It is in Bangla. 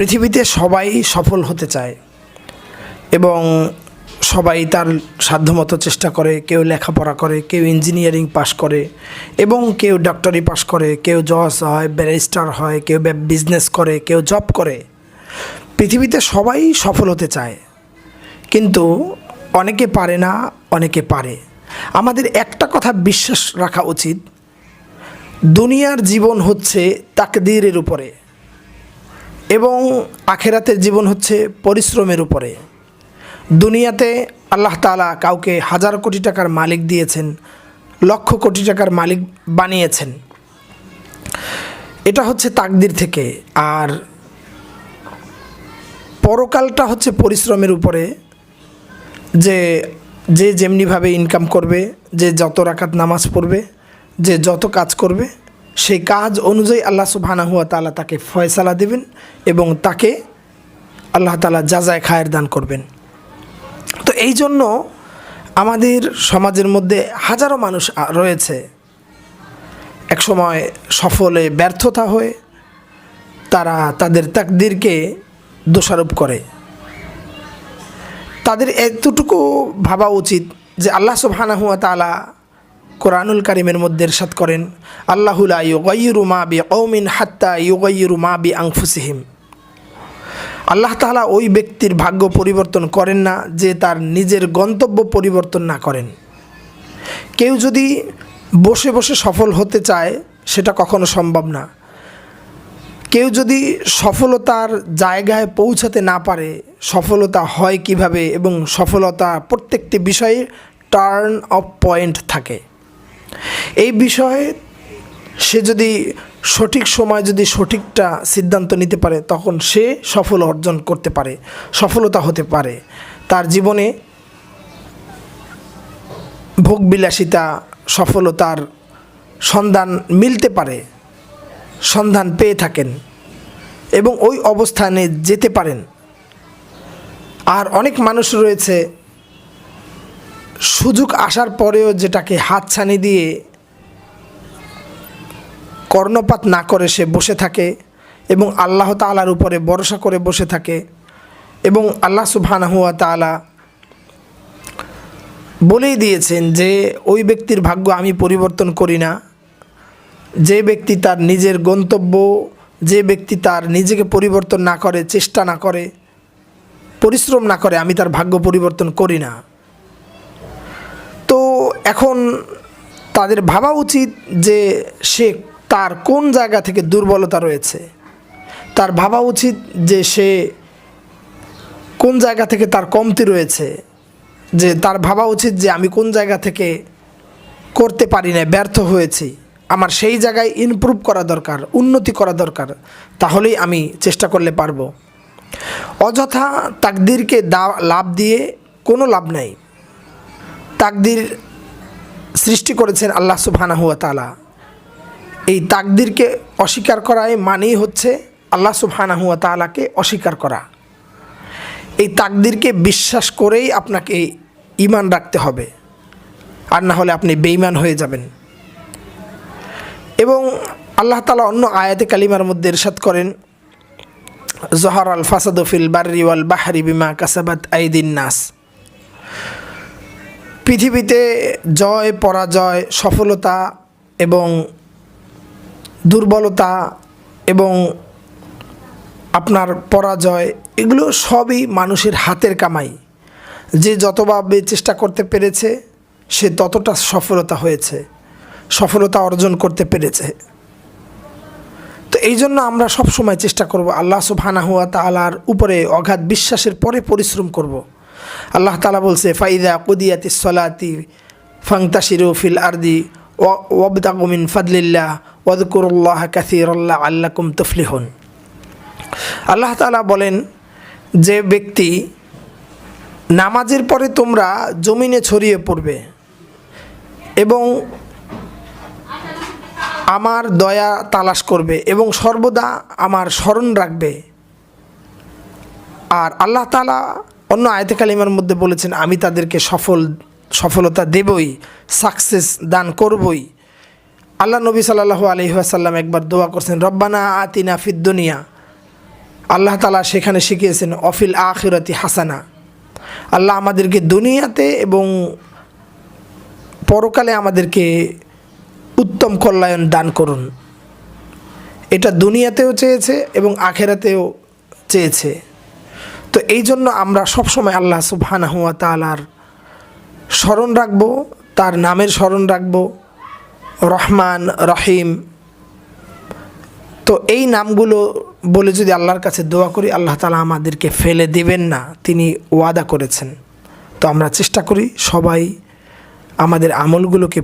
পৃথিবীতে সবাই সফল হতে চায় এবং সবাই তার সাধ্যমতো চেষ্টা করে, কেউ লেখাপড়া করে, কেউ ইঞ্জিনিয়ারিং পাশ করে এবং কেউ ডক্টরি পাশ করে, কেউ জজ হয়, ব্যারিস্টার হয়, কেউ বিজনেস করে, কেউ জব করে। পৃথিবীতে সবাই সফল হতে চায়। কিন্তু অনেকে পারে না, অনেকে পারে। আমাদের একটা কথা বিশ্বাস রাখা উচিত, দুনিয়ার জীবন হচ্ছে তাকদীরের উপরে। এবং আখেরাতের জীবন হচ্ছে পরিশ্রমের উপরে। দুনিয়াতে আল্লাহ তালা কাউকে হাজার কোটি টাকার মালিক দিয়েছেন, লক্ষ কোটি টাকার মালিক বানিয়েছেন। এটা হচ্ছে তাকদির থেকে। আর পরকালটা হচ্ছে পরিশ্রমের উপরে। যে যে যেমনিভাবে ইনকাম করবে, যে যত রাকাত নামাজ পড়বে, যে যত কাজ করবে সেই কাজ অনুযায়ী আল্লাহ সুবহানাহুয়া তালা তাকে ফয়সালা দেবেন এবং তাকে আল্লাহ তালা যাজায় খায়ের দান করবেন। তো এই জন্য আমাদের সমাজের মধ্যে হাজারো মানুষ রয়েছে। একসময় সফলে ব্যর্থতা হয়ে, তারা তাদের তাকদিরকে দোষারোপ করে। তাদের এতটুকু ভাবা উচিত যে আল্লাহ সুবহানাহুয়া তালা কোরআনুল কারিমের মধ্যে এরশাদ করেন আল্লাহুলা ইউগাইরু মা বি কৌমিন হাত্তা ইউগাইরু মা বি আংফুসিহিম আল্লাহ তাআলা ওই ব্যক্তির ভাগ্য পরিবর্তন করেন না যে তার নিজের গন্তব্য পরিবর্তন না করেন। কেউ যদি বসে বসে সফল হতে চায়, সেটা কখনো সম্ভব না। কেউ যদি সফলতার জায়গায় পৌঁছাতে না পারে, সফলতা হয় কীভাবে এবং সফলতা প্রত্যেকটি বিষয়ে টার্ন অফ পয়েন্ট থাকে। এই বিষয়ে সে যদি সঠিক সময় যদি সঠিকটা সিদ্ধান্ত নিতে পারে, তখন সে সফল অর্জন করতে পারে, সফলতা হতে পারে। তার জীবনে ভোগবিলাসিতা, সফলতার সন্ধান মিলতে পারে, সন্ধান পেয়ে থাকেন এবং ওই অবস্থানে যেতে পারেন। আর অনেক মানুষ রয়েছে সুযোগ আসার পরেও যেটাকে হাতছানি দিয়ে কর্ণপাত না করে সে বসে থাকে এবং আল্লাহ তালার উপরে ভরসা করে বসে থাকে এবং আল্লাহ সুবহানাহুয়া তালা বলেই দিয়েছেন যে ওই ব্যক্তির ভাগ্য আমি পরিবর্তন করি না। যে ব্যক্তি তার নিজের গন্তব্য, যে ব্যক্তি তার নিজেকে পরিবর্তন না করে, চেষ্টা না করে, পরিশ্রম না করে আমি তার ভাগ্য পরিবর্তন করি না। এখন তাদের ভাবা উচিত যে সে তার কোন জায়গা থেকে দুর্বলতা রয়েছে। তার ভাবা উচিত যে সে কোন জায়গা থেকে তার কমতি রয়েছে। যে তার ভাবা উচিত যে আমি কোন জায়গা থেকে করতে পারি না ব্যর্থ হয়েছি। আমার সেই জায়গায় ইমপ্রুভ করা দরকার, উন্নতি করা দরকার, তাহলেই আমি চেষ্টা করলে পারব। অযথা তাকদিরকে দা, লাভ দিয়ে কোনো লাভ নাই। তাকদির সৃষ্টি করেছেন আল্লাহ সুবহানাহুয়া তালা এই তাকদিরকে অস্বীকার করায় মানেই হচ্ছে আল্লাহ সুবহানাহুয়া তালাকে অস্বীকার করা। এই তাকদিরকে বিশ্বাস করেই আপনাকে ইমান রাখতে হবে, আর না হলে আপনি বেঈমান হয়ে যাবেন। এবং আল্লাহ তালা অন্য আয়াতে কালিমার মধ্যে ইরশাদ করেন জহর আল ফাসাদফিল বার্রি ওয়াল বাহারি বিমা কাসাবাত আইদিন নাস। পৃথিবীতে জয়, পরাজয়, সফলতা এবং দুর্বলতা এবং আপনার পরাজয়, এগুলো সবই মানুষের হাতের কামাই যে যতভাবে চেষ্টা করতে পেরেছে, সে ততটা সফলতা হয়েছে, সফলতা অর্জন করতে পেরেছে তো এই জন্য আমরা সব সময় চেষ্টা করব আল্লাহ সুবহানা হুয়া তালার উপরে অগাধ বিশ্বাসের পরে পরিশ্রম করব। আল্লাহ তালা বলছে, ফাইদা কুদিয়াতি সলাতি ফাংতাশিরু ফিল আরদি ওয়াবদাগুমিন ফাদলিল্লাহ ওয়াদকুরুল্লাহ কাসিরল্লাহ আল্লাকুম তফলিহন। আল্লাহ তালা বলেন, যে ব্যক্তি নামাজের পরে তোমরা জমিনে ছড়িয়ে পড়বে এবং আমার দয়া তালাশ করবে এবং সর্বদা আমার স্মরণ রাখবে। আর আল্লাহ তালা অন্য আয়তে কালিমার মধ্যে বলেছেন, আমি তাদেরকে সফল, সফলতা দেবই সাকসেস দান করবই। আল্লাহ নবী সাল্লাহু আলহি আসাল্লাম একবার দোয়া করছেন, রব্বানা আতিনা ফিদ্দুনিয়া আল্লাহ তালা সেখানে শিখিয়েছেন, অফিল আখিরাতি হাসানা। আল্লাহ আমাদেরকে দুনিয়াতে এবং পরকালে আমাদেরকে উত্তম কল্যাণ দান করুন। এটা দুনিয়াতেও চেয়েছে এবং আখেরাতেও চেয়েছে। এই জন্য আমরা সবসময় আল্লাহ সুবহানাহু ওয়া তাআলার স্মরণ রাখব, তার নামের স্মরণ রাখব, রহমান, রহিম। তো এই নামগুলো বলে যদি আল্লাহর কাছে দোয়া করি, আল্লাহ তালা আমাদেরকে ফেলে দিবেন না, তিনি ওয়াদা করেছেন। তো আমরা চেষ্টা করি সবাই আমাদের আমলগুলোকে